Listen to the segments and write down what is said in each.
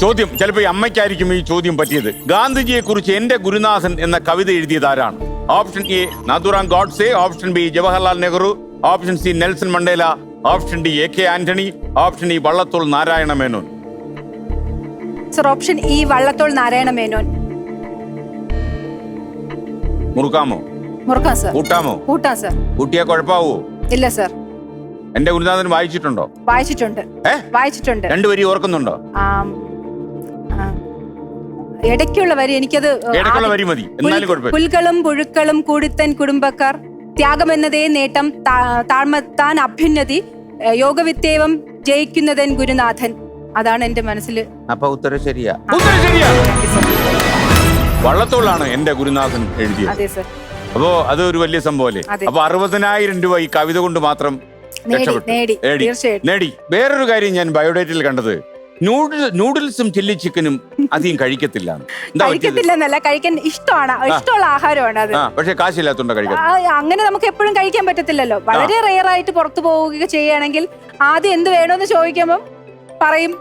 ചോദ്യം ചിലപ്പോൾ ഈ അമ്മയ്ക്കായിരിക്കും ഈ ചോദ്യം പറ്റിയത്. ഗാന്ധിജിയെ കുറിച്ച് എന്റെ ഗുരുനാഥൻ എന്ന കവിത എഴുതിയത് ആരാണ്? Option A Nathuram Godse. Option B Jawaharlal Nehru. Option C Nelson Mandela. Option D A K Antony. Option E Vallathol Narayana Menon. Sir option E Vallathol Narayana Menon. മുറുക്കാമോ? മുറുക്കാം സർ. കൂട്ടാമോ? കൂട്ടാം സർ. കൂട്ടിയാ കുഴപ്പാവോ? ഇല്ല സർ. എന്റെ ഗുരുനാഥൻ വായിച്ചിട്ടുണ്ടോ? വായിച്ചിട്ടുണ്ട്. വായിച്ചിട്ടുണ്ട്. രണ്ടു വരി ഓർക്കുന്നുണ്ടോ. ഇടയ്ക്കുള്ള വരി എനിക്കത് ഇടയ്ക്കുള്ള ആദ്യം- വരി മതി. എന്നാലും കുഴപ്പമില്ല. പുൽകളും പുഴുക്കളും കൂടിത്തൻ കുടുംബക്കാർ ത്യാഗം ത്യാഗമെന്നതേ നേട്ടം താഴ്മത്താൻ അഭ്യുന്നതി ഏ, യോഗവിത്തേവം ജയിക്കുന്നതൻ ഗുരുനാഥൻ. അതാണ് എന്റെ മനസ്സിൽ അപ്പൊ ഉത്തരം ശരിയാ. ഉത്തരം ശരിയാ. വള്ളത്തോളാണ് എന്റെ ഗുരുനാഥൻ എഴുതിയത്. അതെ സർ. അപ്പോ അത് ഒരു വലിയ സംഭവം അല്ലേ അപ്പൊ അറുപതിനായിരം രൂപ ഈ കവിത കൊണ്ട് മാത്രം നേടി, വേറൊരു കാര്യം ഞാൻ ബയോഡേറ്റിൽ കണ്ടത്. നൂഡിൽസും ചില്ലി ചിക്കനും അധികം കഴിക്കത്തില്ല. കഴിക്കത്തില്ലെന്നല്ല കഴിക്കാൻ ഇഷ്ടമാണ്. ഇഷ്ടമുള്ള ആഹാരമാണ് അത്. പക്ഷേ കാശില്ലാത്തോണ്ട് കഴിക്കാൻ അങ്ങനെ നമുക്ക് എപ്പോഴും കഴിക്കാൻ പറ്റത്തില്ലല്ലോ. വളരെ റെയർ ആയിട്ട് പുറത്തു പോവുക ചെയ്യുകയാണെങ്കിൽ ആദ്യം എന്ത് വേണമെന്ന് ചോദിക്കുമ്പോൾ പറയും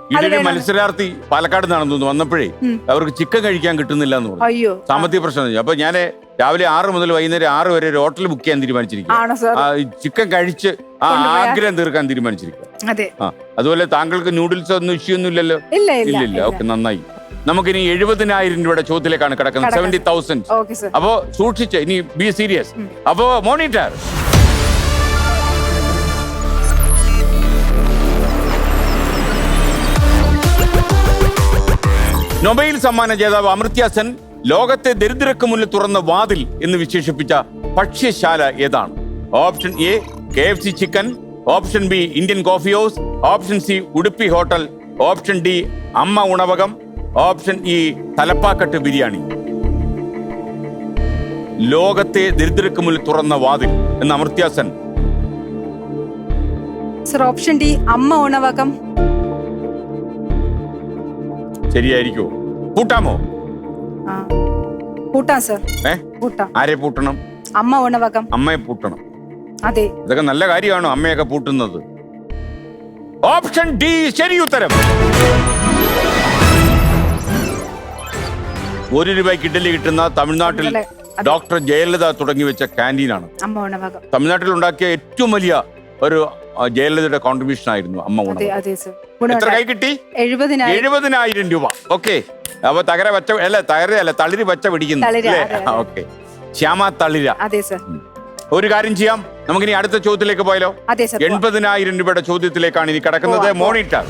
മത്സരാർത്ഥി പാലക്കാട് നിന്നാണെന്ന് തോന്നുന്നു വന്നപ്പോഴേ അവർക്ക് ചിക്കൻ കഴിക്കാൻ കിട്ടുന്നില്ല എന്ന് പറഞ്ഞു. അയ്യോ. സാമ്പത്തിക പ്രശ്നം. അപ്പൊ ഞാൻ രാവിലെ ആറ് മുതൽ വൈകുന്നേരം ആറ് വരെ ഒരു ഹോട്ടൽ ബുക്ക് ചെയ്യാൻ തീരുമാനിച്ചിരിക്കും ചിക്കൻ കഴിച്ച് ആ ആഗ്രഹം തീർക്കാൻ തീരുമാനിച്ചിരിക്കുക അതെ. അതുപോലെ താങ്കൾക്ക് ന്യൂഡിൽസ് ഒന്നും ഇഷ്യൂ ഒന്നും ഇല്ലല്ലോ? ഇല്ല ഇല്ല ഓക്കെ നന്നായി. നമുക്കിനി എഴുപതിനായിരം രൂപയുടെ ചോദ്യത്തിലേക്കാണ് കിടക്കുന്നത്. സെവന്റി തൗസൻഡ് അപ്പോ സൂക്ഷിച്ച് ഇനി ബി സീരിയസ് അപ്പോ മോണിറ്റർ. നൊബൈൽ സമ്മാന ജേതാവ് അമൃത്യ സെൻ ലോകത്തെ ദരിദ്രർക്ക് മുന്നിൽ തുറന്ന വാതിൽ എന്ന് വിശേഷിപ്പിച്ച ഭക്ഷ്യശാല ഏതാണ്? Option A K F C chicken option B Indian coffee house option C Udupi hotel option D Amma Unavagam option E Thalappakatti biryani. ലോകത്തെ ദരിദ്രർക്ക് മുന്നിൽ തുറന്ന വാതിൽ എന്ന Amartya Sen. Sen sir option D Amma Unavagam. ശരിയായിരിക്കോ കൂട്ടാമോ sir. ഏ? കൂട്ടാം ആരെ പൂട്ടണം? അമ്മ ഉണവകം. അമ്മയെ പൂട്ടണം. അതെ. ഇതൊക്കെ നല്ല കാര്യമാണോ അമ്മയൊക്കെ പൂട്ടുന്നത്? ഓപ്ഷൻ ഡി ശരി ഉത്തരം. ഒരു രൂപയ്ക്ക് ഇഡലി കിട്ടുന്ന തമിഴ്നാട്ടിൽ ഡോക്ടർ ജയലളിത തുടങ്ങി വെച്ച ക്യാന്റീനാണ് തമിഴ്നാട്ടിൽ ഉണ്ടാക്കിയ ഏറ്റവും വലിയ ഒരു ജയലളിതയുടെ കോൺട്രിബ്യൂഷൻ ആയിരുന്നു അമ്മ എത്ര കൈ കിട്ടി? എഴുപതിനായിരം. രൂപ. ഓക്കെ. അപ്പൊ തകര വച്ച അല്ല തകര അല്ല തളിര് വച്ച പിടിക്കുന്നു. ഓക്കെ. ശ്യാമ തളിര. അതെ സർ. ഒരു കാര്യം ചെയ്യാം. നമുക്കിനി അടുത്ത ചോദ്യത്തിലേക്ക് പോയാലോ? എൺപതിനായിരം രൂപയുടെ ചോദ്യത്തിലേക്കാണ് ഇനി കിടക്കുന്നത്. മോണിറ്റർ